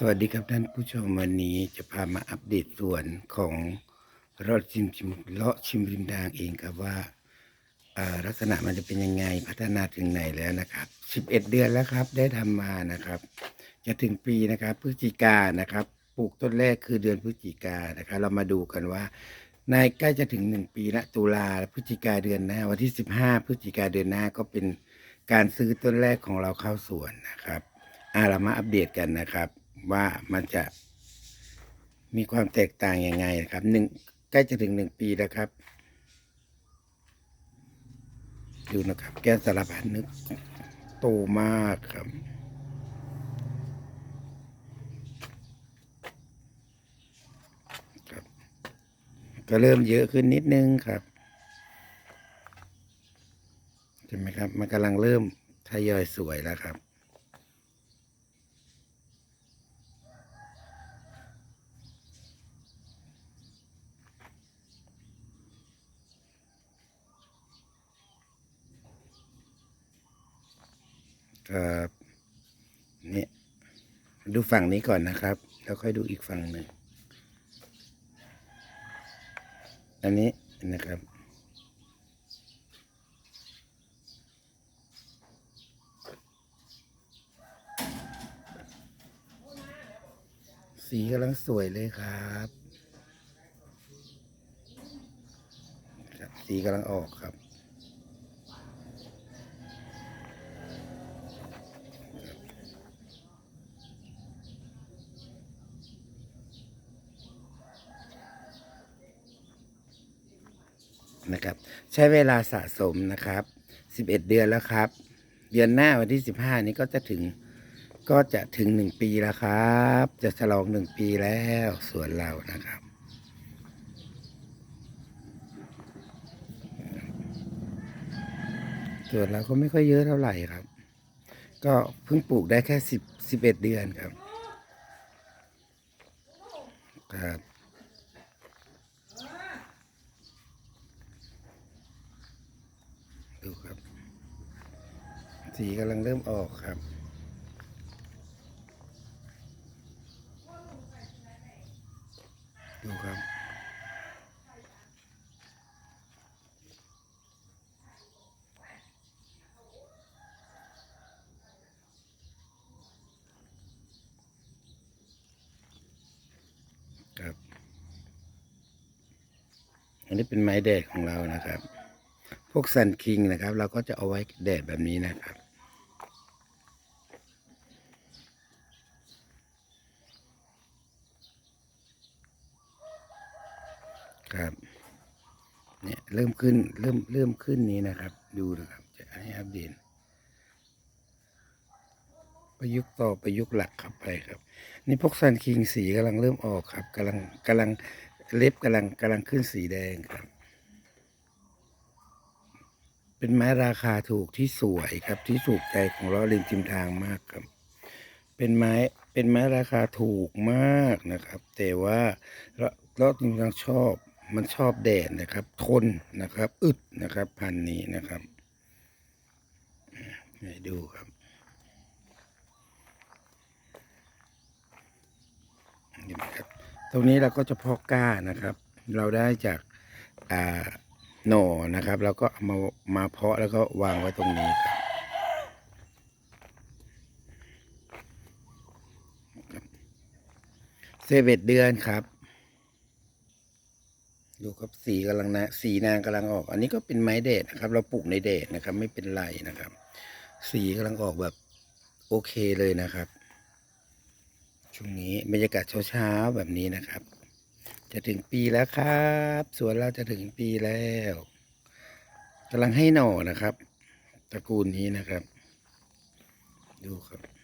สวัสดีครับท่านผู้ชมวันนี้จะพามาอัปเดตส่วนของรถชิมชิมเลาะชิมริมทางเองครับว่าลักษณะมันจะเป็นยังไงพัฒนาถึงไหนแล้วนะครับ 11 เดือนแล้วครับได้ทำมานะครับ จะถึงปีนะครับพฤศจิกานะครับ ปลูกต้นแรกคือเดือนพฤศจิกานะครับ เรามาดูกันว่า ในใกล้จะถึงหนึ่งปีละตุลาพฤศจิกาเดือนหน้า วันที่ 15 พฤศจิกาเดือนหน้าก็เป็นการซื้อต้นแรกของเราเข้าสวนนะครับอาเรามาอัปเดตกันนะครับ ว่ามันจะมีความแตกต่างยังไงนะครับหนึ่งใกล้จะถึงหนึ่งปีแล้วครับ ดูนะครับ แก้วสารพัดนึกโตมากครับ ครับ ก็เริ่มเยอะขึ้นนิดนึงครับใช่ไหมครับ มันกำลังเริ่มทยอยสวยแล้วครับ ครับนี่ดูฝั่งนี้ก่อนนะครับ แล้วค่อยดูอีกฝั่งหนึ่ง อันนี้นะครับ สีกำลังสวยเลยครับครับสีกำลังออกครับ นะครับ ใช้เวลาสะสมนะครับ 11 เดือนแล้วครับ เดือนหน้าวันที่ 15 นี้ก็จะถึงก็จะถึง 1 ปีแล้วครับ จะฉลอง 1 ปีแล้วสวนเรานะครับส่วนเราก็ไม่ค่อยเยอะเท่าไหร่ครับ ก็เพิ่งปลูกได้แค่ 10 11 เดือนครับ ครับ ดูครับ สีกำลังเริ่มออกครับ ดูครับ ครับ อันนี้เป็นไม้แดดของเรานะครับพวกซันคิงนะครับ เราก็จะเอาไว้แดดแบบนี้นะครับครับ เริ่มขึ้นเริ่มเริ่มขึ้นนี้นะครับ ดูนะครับ จะให้อัปเดตประยุกต์ต่อประยุกต์หลักครับไปครับ นี่พวกซันคิงสีกำลังเริ่มออกครับกำลังกำลังเล็บกำลังกำลังขึ้นสีแดงครับ เป็นไม้ราคาถูกที่สวยครับ ที่ถูกใจของเราริมทิมทางมากครับ เป็นไม้เป็นไม้ราคาถูกมากนะครับ แต่ว่าเราเราจริงๆชอบ มันชอบแดดนะครับ ทนนะครับ อึดนะครับ พันนี้นะครับให้ดูครับนไหมครับ ตรงนี้เราก็จะเพาะก้านะครับ เราได้จากอ่าหน่อนะครับ แล้วก็มามาเพาะแล้วก็วางไว้ตรงนี้ครับเซเวตเดือนครับ ดูครับสีกำลังนะสีนางกำลังออก อันนี้ก็เป็นไม้เดดนะครับ เราปลูกในเดดนะครับ ไม่เป็นไรนะครับ สีกำลังออกแบบโอเคเลยนะครับ ช่วงนี้บรรยากาศเช้าๆแบบนี้นะครับ จะถึงปีแล้วครับสวนเราจะถึงปีแล้วกำลังให้หน่อนะครับ ตระกูลนี้นะครับ ดูครับ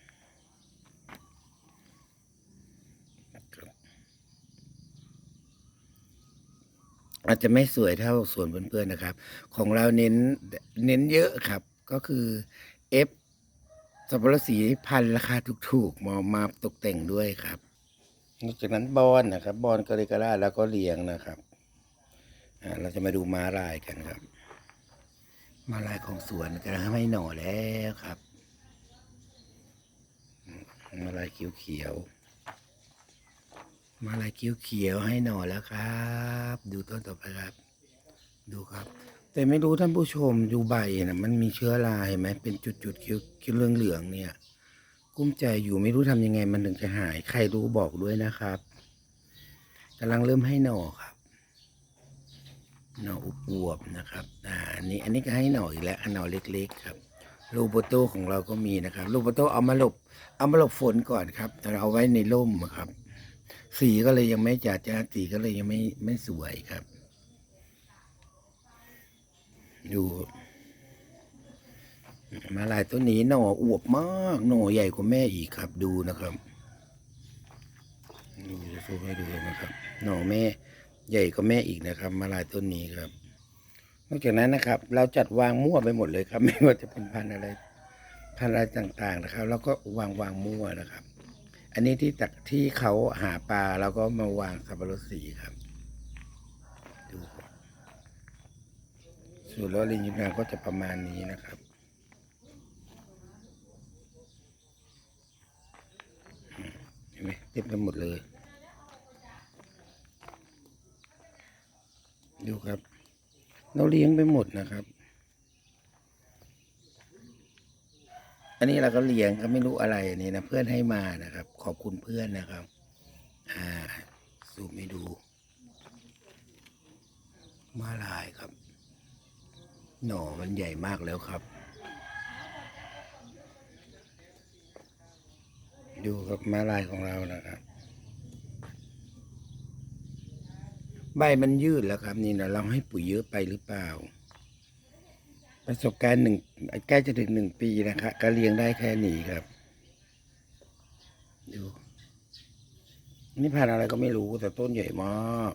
อาจจะไม่สวยเท่าสวนเพื่อนๆนะครับ ของเราเน้นเน้นเยอะครับ ก็คือเอฟสับปะรดสีพันราคาถูกๆมามาตกแต่งด้วยครับนอกจากนั้นบอลนะครับบอลกาลิกาล่าแล้วก็เลียงนะครับเราจะมาดูม้าลายกันครับ ม้าลายของสวนกำลังให้หน่อแล้วครับมม้าลายเขียวๆ มาลายเขียวๆให้หน่อแล้วครับ ดูต้นต่อไปครับ ดูครับ แต่ไม่รู้ท่านผู้ชมดูใบนะมันมีเชื้อราเห็นไหมเป็นจุดๆเขียวเขียวเหลืองๆเนี่ย กุ้มใจอยู่ไม่รู้ทำยังไงมันถึงจะหาย ใครรู้บอกด้วยนะครับกำลังเริ่มให้หน่อครับหน่ออุบวบนะครับอ่าอันนี้อันนี้ก็ให้หน่ออีกแล้วอันหน่อเล็ก ๆ ครับโลโบโตของเราก็มีนะครับโลโบโตเอามาหลบ เอามาหลบฝนก่อนครับแต่เราเอาไว้ในร่มครับ สีก็เลยยังไม่จัดจ้าสีก็เลยยังไม่ไม่สวยครับ ดูมาลายต้นนี้หน่ออวบมาก หน่อใหญ่กว่าแม่อีกครับ ดูนะครับดูจะซูมให้ดูนะครับ หน่อแม่ใหญ่กว่าแม่อีกนะครับ มาลายต้นนี้ครับ นอกจากนั้นนะครับ เราจัดวางมั่วไปหมดเลยครับ ไม่ว่าจะเป็นพันธุ์อะไรพันธุ์อะไรต่างๆนะครับ แล้วก็วางวางมั่วนะครับ อันนี้ที่ตักที่เขาหาปลาเราก็มาวางสับปะรดสีครับ ดูส่วนล้อลิงยิมงานก็จะประมาณนี้นะครับเห็นไหมเต็มไปหมดเลย ดูครับ เราเลี้ยงไปหมดนะครับ นนี้เราก็เลี้ยงก็ไม่รู้อะไรนนี้นะเพื่อนให้มานะครับ ขอบคุณเพื่อนนะครับ อ่าซูมให้ดู มาลายครับ หน่อมันใหญ่มากแล้วครับ ดูครับมาลายของเรานะครับ ใบมันยืดแล้วครับ นี่นะเราให้ปุ๋ยเยอะไปหรือเปล่า ประสบการณ์หนึ่งใกล้จะถึงหนึ่งปีนะครับก็เลี้ยงได้แค่นี้ครับ ดู นี่พันอะไรก็ไม่รู้แต่ต้นใหญ่มาก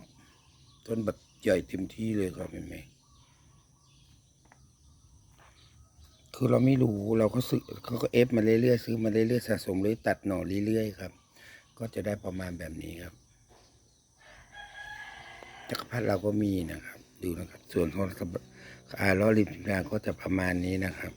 ต้นแบบใหญ่เต็มที่เลยครับเห็นไหมคือเราไม่รู้เราก็ซื้อเขาก็เอฟมาเรื่อยๆซื้อมาเรื่อยๆสะสมเลยตัดหน่อเรื่อยๆครับ ก็จะได้ประมาณแบบนี้ครับจักรพรรดิเราก็มีนะครับ ดูนะครับ ส่วนของอาล้อริมทางก็จะประมาณนี้นะครับ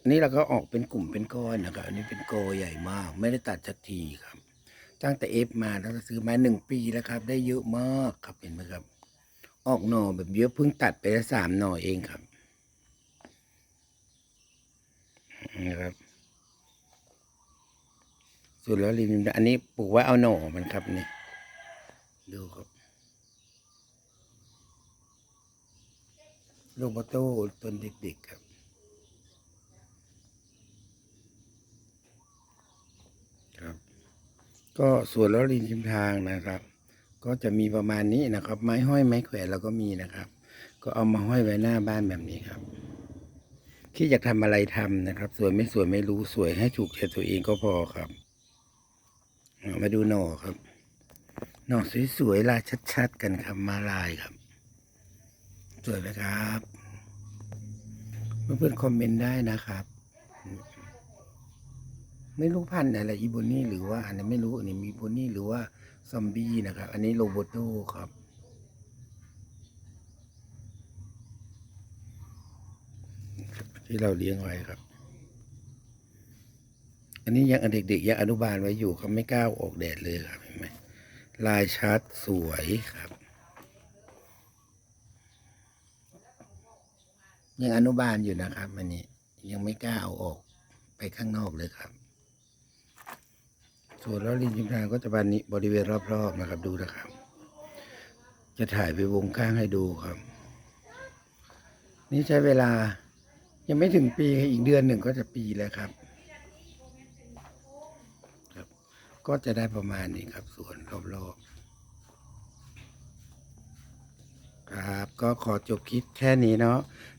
อันนี้เราก็ออกเป็นกลุ่มเป็นก้อนนะครับ อันนี้เป็นโกใหญ่มาก ไม่ได้ตัดสักทีครับ ตั้งแต่เอฟมาแล้วก็ซื้อมาหนึ่งปีแล้วครับ ได้เยอะมากครับเห็นไหมครับ ออกหน่อแบบเยอะเพิ่งตัดไปแล้วสามหน่อเองครับ นะครับส่วนแล้วริมอันนี้ปลูกไว้เอาหน่อมันครับนี่ดูครับโลโบโต้ต้นเด็กๆครับ ครับ ก็ส่วนแล้วริมชิมทางนะครับ ก็จะมีประมาณนี้นะครับ ไม้ห้อยไม้แขวนเราก็มีนะครับ ก็เอามาห้อยไว้หน้าบ้านแบบนี้ครับ ที่อยากทำอะไรทำนะครับ สวยไม่สวยไม่รู้สวยให้ถูกใจตัวเองก็พอครับมาดูหน่อครับหน่อสวยๆลายชัด ๆ กันครับมาลายครับ สวยไหมครับเพื่อนๆคอมเมนต์ได้นะครับ ไม่รู้พันธุ์อะไรอีโบนี่หรือว่าอันนี้ไม่รู้อันนี้มีโบนี่หรือว่าซอมบี้นะครับ อันนี้โรโบโตครับ ที่เราเลี้ยงไว้ครับ อันนี้ยังเด็กๆยังอนุบาลไว้อยู่เขาไม่กล้าออกแดดเลยครับเห็นไหมลายชัดสวยครับ ยังอนุบาลอยู่นะครับอันนี้ยังไม่กล้าเอาออกไปข้างนอกเลยครับ ส่วนล้อลิงจิมทางก็จะบานนี้บริเวณรอบๆนะครับ ดูนะครับ จะถ่ายไปวงข้างให้ดูครับ นี่ใช้เวลา ยังไม่ถึงปีอีกเดือนหนึ่งก็จะปีแล้วครับ ครับ ก็จะได้ประมาณนี้ครับ ส่วนรอบๆครับ ก็ขอจบคลิปแค่นี้เนาะ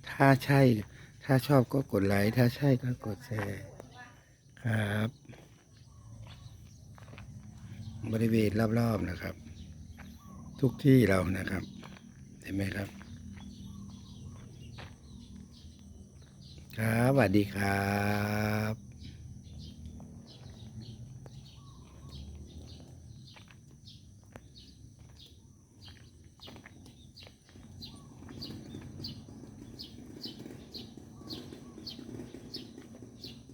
ถ้าใช่ ถ้าชอบก็กดไลค์ถ้าใช่ก็กดแชร์ครับ บริเวณรอบๆนะครับ ทุกที่เรานะครับ เห็นไหมครับ ครับสวัสดีครับ